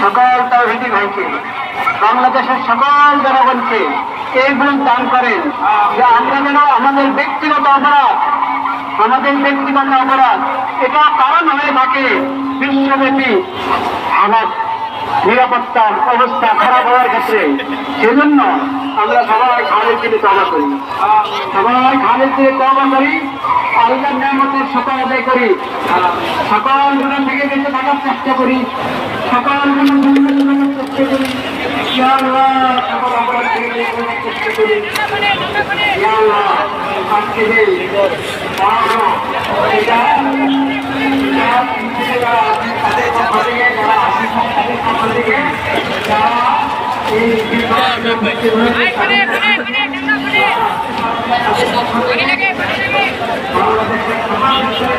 সকল তৌহিদি ভাইকে, বাংলাদেশের সকল জনগণকে এই গুণ দান করেন যে আমরা যেন আমাদের ব্যক্তিগত অপরাধ, আমাদের ব্যক্তিগত অপরাধ, এটা কারণ হয়ে থাকে বিশ্বব্যাপী আমার নিরাপত্তার অবস্থা খারাপ হওয়ার ক্ষেত্রে। সেজন্য আমরা সবাই খালের দিকে তবা করি। সবাই খালের দিকে তবা করি। আল্লাহ নিয়ামতের সকল আদায় করি। সকল গুণা থেকে বেঁচে থাকার চেষ্টা করি। সকল গুণা থেকে বেঁচে থাকার চেষ্টা করি। ইয়া আল্লাহ, সকল অপরাধ থেকে বেঁচে থাকার চেষ্টা করি ইয়া আল্লাহ, আজকে যে পড়াশোনা, এটা এটা তাদের পক্ষ থেকে যারা আশিস তাদের পক্ষ থেকে যারা এই বাংলাদেশের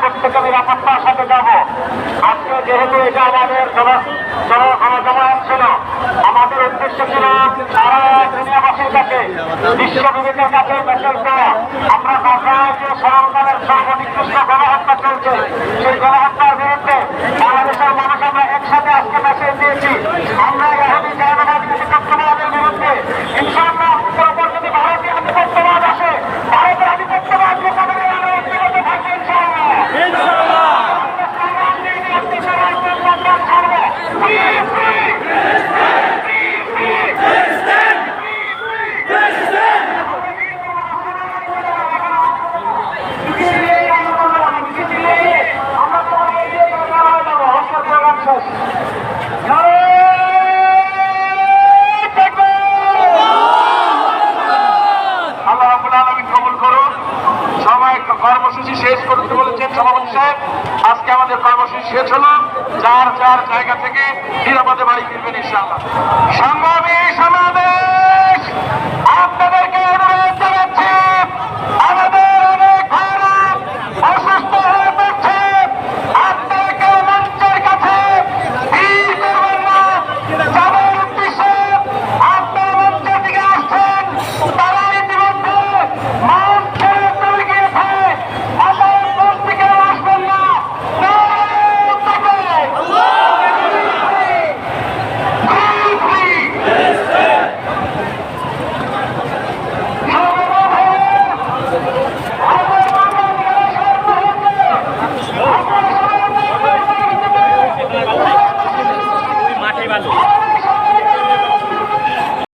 প্রত্যেকে নিরাপত্তার সাথে যাব। আজকে যেহেতু এটা আমাদের জন- জন- জনজমায়েত ছিল, আমাদের উদ্দেশ্য ছিল সারা দুনিয়াবাসীর কাছে, বিশ্ববিবেকের কাছে মেসেজ দেওয়া। আমরা বাংলায় যে সরকারের সর্বনিকৃষ্ট গণহত্যা চলছে, সেই গণহত্যার বিরুদ্ধে আজকে আমাদের কর্মসূচি শেষ হলো। যার চার জায়গা থেকে নিরাপদে বাড়ি ফিরবেন ইনশাআল্লাহ। সংগ্রামী সমাবেশ! আপনাদের